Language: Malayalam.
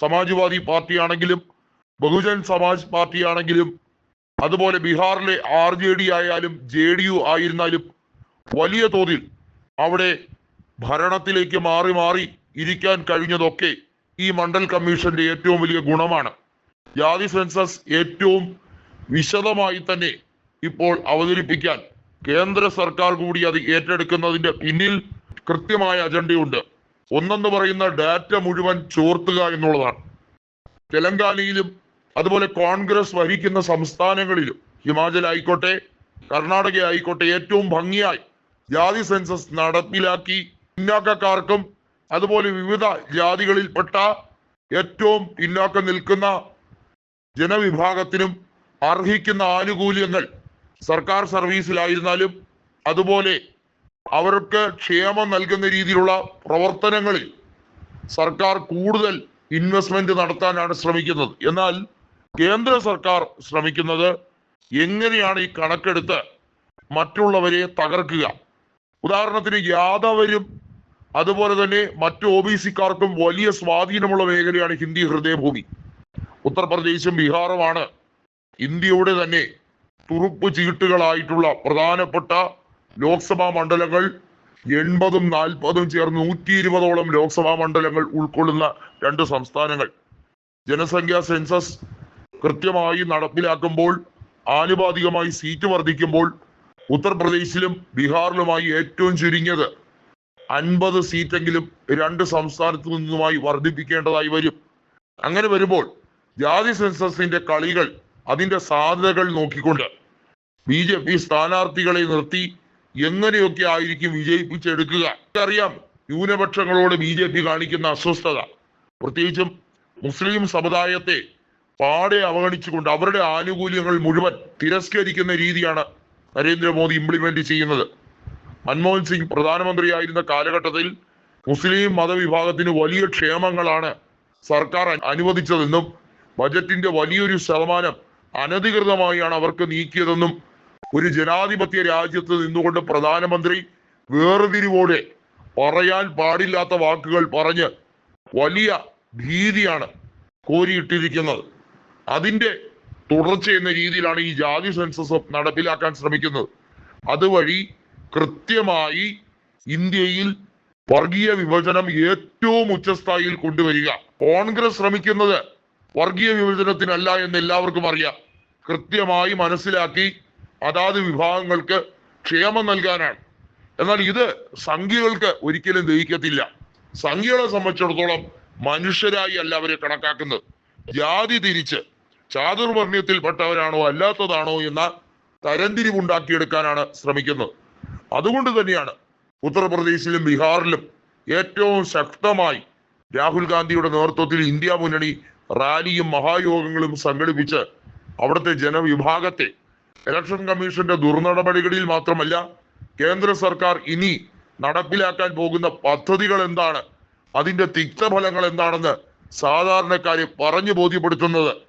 സമാജ്വാദി പാർട്ടിയാണെങ്കിലും ബഹുജൻ സമാജ് പാർട്ടിയാണെങ്കിലും അതുപോലെ ബീഹാറിലെ ആർ ജെ ഡി ആയാലും ജെ ഡി യു ആയിരുന്നാലും വലിയ തോതിൽ അവിടെ ഭരണത്തിലേക്ക് മാറി മാറി ഇരിക്കാൻ കഴിഞ്ഞതൊക്കെ ഈ മണ്ഡൽ കമ്മീഷന്റെ ഏറ്റവും വലിയ ഗുണമാണ്. ജാതി സെൻസസ് ഏറ്റവും വിശദമായി തന്നെ ഇപ്പോൾ അവതരിപ്പിക്കാൻ കേന്ദ്ര സർക്കാർ കൂടി അത് ഏറ്റെടുക്കുന്നതിന്റെ പിന്നിൽ കൃത്യമായ അജണ്ടയുണ്ട്. ഒന്നെന്ന് പറയുന്ന ഡാറ്റ മുഴുവൻ ചോർത്തുക എന്നുള്ളതാണ്. തെലങ്കാനയിലും അതുപോലെ കോൺഗ്രസ് ഭരിക്കുന്ന സംസ്ഥാനങ്ങളിലും ഹിമാചൽ ആയിക്കോട്ടെ കർണാടക ആയിക്കോട്ടെ ഏറ്റവും ഭംഗിയായി ജാതി സെൻസസ് നടപ്പിലാക്കി പിന്നാക്കക്കാർക്കും അതുപോലെ വിവിധ ജാതികളിൽപ്പെട്ട ഏറ്റവും പിന്നാക്കം നിൽക്കുന്ന ജനവിഭാഗത്തിനും അർഹിക്കുന്ന ആനുകൂല്യങ്ങൾ സർക്കാർ സർവീസിലായിരുന്നാലും അതുപോലെ അവർക്ക് ക്ഷേമം നൽകുന്ന രീതിയിലുള്ള പ്രവർത്തനങ്ങളിൽ സർക്കാർ കൂടുതൽ ഇൻവെസ്റ്റ്മെന്റ് നടത്താനാണ് ശ്രമിക്കുന്നത്. എന്നാൽ കേന്ദ്ര സർക്കാർ ശ്രമിക്കുന്നത് എങ്ങനെയാണ് ഈ കണക്കെടുത്ത് മറ്റുള്ളവരെ തകർക്കുക? ഉദാഹരണത്തിന് യാദവരും അതുപോലെ തന്നെ മറ്റു ഒ ബി സിക്കാർക്കും വലിയ സ്വാധീനമുള്ള മേഖലയാണ് ഹിന്ദി ഹൃദയഭൂമി. ഉത്തർപ്രദേശും ബീഹാറുമാണ് ഇന്ത്യയുടെ തന്നെ തുറുപ്പ് ചീട്ടുകളായിട്ടുള്ള പ്രധാനപ്പെട്ട ലോക്സഭാ മണ്ഡലങ്ങൾ എൺപതും നാൽപ്പതും ചേർന്ന് നൂറ്റി ഇരുപതോളം ലോക്സഭാ മണ്ഡലങ്ങൾ ഉൾക്കൊള്ളുന്ന രണ്ട് സംസ്ഥാനങ്ങൾ. ജനസംഖ്യാ സെൻസസ് കൃത്യമായി നടപ്പിലാക്കുമ്പോൾ ആനുപാതികമായി സീറ്റ് വർദ്ധിക്കുമ്പോൾ ഉത്തർപ്രദേശിലും ബീഹാറിലുമായി ഏറ്റവും ചുരുങ്ങിയത് അൻപത് സീറ്റെങ്കിലും രണ്ട് സംസ്ഥാനത്തു നിന്നുമായി വർദ്ധിപ്പിക്കേണ്ടതായി വരും. അങ്ങനെ വരുമ്പോൾ ജാതി സെൻസസിന്റെ കളികൾ അതിന്റെ സാധ്യതകൾ നോക്കിക്കൊണ്ട് ബി ജെ പി സ്ഥാനാർത്ഥികളെ നിർത്തി എങ്ങനെയൊക്കെ ആയിരിക്കും വിജയിപ്പിച്ചെടുക്കുക? അറിയാം ന്യൂനപക്ഷങ്ങളോട് ബി ജെ പി കാണിക്കുന്ന അസ്വസ്ഥത. പ്രത്യേകിച്ചും മുസ്ലിം സമുദായത്തെ പാടെ അവഗണിച്ചുകൊണ്ട് അവരുടെ ആനുകൂല്യങ്ങൾ മുഴുവൻ തിരസ്കരിക്കുന്ന രീതിയാണ് നരേന്ദ്രമോദി ഇംപ്ലിമെന്റ് ചെയ്യുന്നത്. മൻമോഹൻ സിംഗ് പ്രധാനമന്ത്രിയായിരുന്ന കാലഘട്ടത്തിൽ മുസ്ലിം മതവിഭാഗത്തിന് വലിയ ക്ഷേമങ്ങളാണ് സർക്കാർ അനുവദിച്ചതെന്നും ബജറ്റിന്റെ വലിയൊരു ശതമാനം അനധികൃതമായാണ് അവർക്ക് നീക്കിയതെന്നും ഒരു ജനാധിപത്യ രാജ്യത്ത് നിന്നുകൊണ്ട് പ്രധാനമന്ത്രി വേർതിരിവോടെ പറയാൻ പാടില്ലാത്ത വാക്കുകൾ പറഞ്ഞ് വലിയ ഭീതിയാണ് കോരിയിട്ടിരിക്കുന്നത്. അതിന്റെ തുടർച്ച എന്ന രീതിയിലാണ് ഈ ജാതി സെൻസസ് നടപ്പിലാക്കാൻ ശ്രമിക്കുന്നത്. അതുവഴി കൃത്യമായി ഇന്ത്യയിൽ വർഗീയ വിഭജനം ഏറ്റവും ഉച്ചസ്ഥായിയിൽ കൊണ്ടുവരിക. കോൺഗ്രസ് ശ്രമിക്കുന്നത് വർഗീയ വിഭജനത്തിനല്ല എന്ന് എല്ലാവർക്കും അറിയാം. കൃത്യമായി മനസ്സിലാക്കി അതാത് വിഭാഗങ്ങൾക്ക് ക്ഷേമം നൽകാനാണ്. എന്നാൽ ഇത് സംഖ്യകൾക്ക് ഒരിക്കലും ദഹിക്കത്തില്ല. സംഖ്യകളെ സംബന്ധിച്ചിടത്തോളം മനുഷ്യരായി അല്ല അവരെ കണക്കാക്കുന്നത്. ജാതി തിരിച്ച് ചാതുർവർണയത്തിൽപ്പെട്ടവരാണോ അല്ലാത്തതാണോ എന്ന തരംതിരിവുണ്ടാക്കിയെടുക്കാനാണ് ശ്രമിക്കുന്നത്. അതുകൊണ്ട് തന്നെയാണ് ഉത്തർപ്രദേശിലും ബീഹാറിലും ഏറ്റവും ശക്തമായി രാഹുൽ ഗാന്ധിയുടെ നേതൃത്വത്തിൽ ഇന്ത്യ മുന്നണി റാലിയും മഹായോഗങ്ങളും സംഘടിപ്പിച്ച് അവിടുത്തെ ജനവിഭാഗത്തെ ഇലക്ഷൻ കമ്മീഷന്റെ ദുർനടപടികളിൽ മാത്രമല്ല കേന്ദ്ര സർക്കാർ ഇനി നടപ്പിലാക്കാൻ പോകുന്ന പദ്ധതികൾ എന്താണ്? അതിന്റെ തിക്തഫലങ്ങൾ എന്താണെന്ന് സാധാരണക്കാരെ പറഞ്ഞു ബോധ്യപ്പെടുത്തുന്നത്.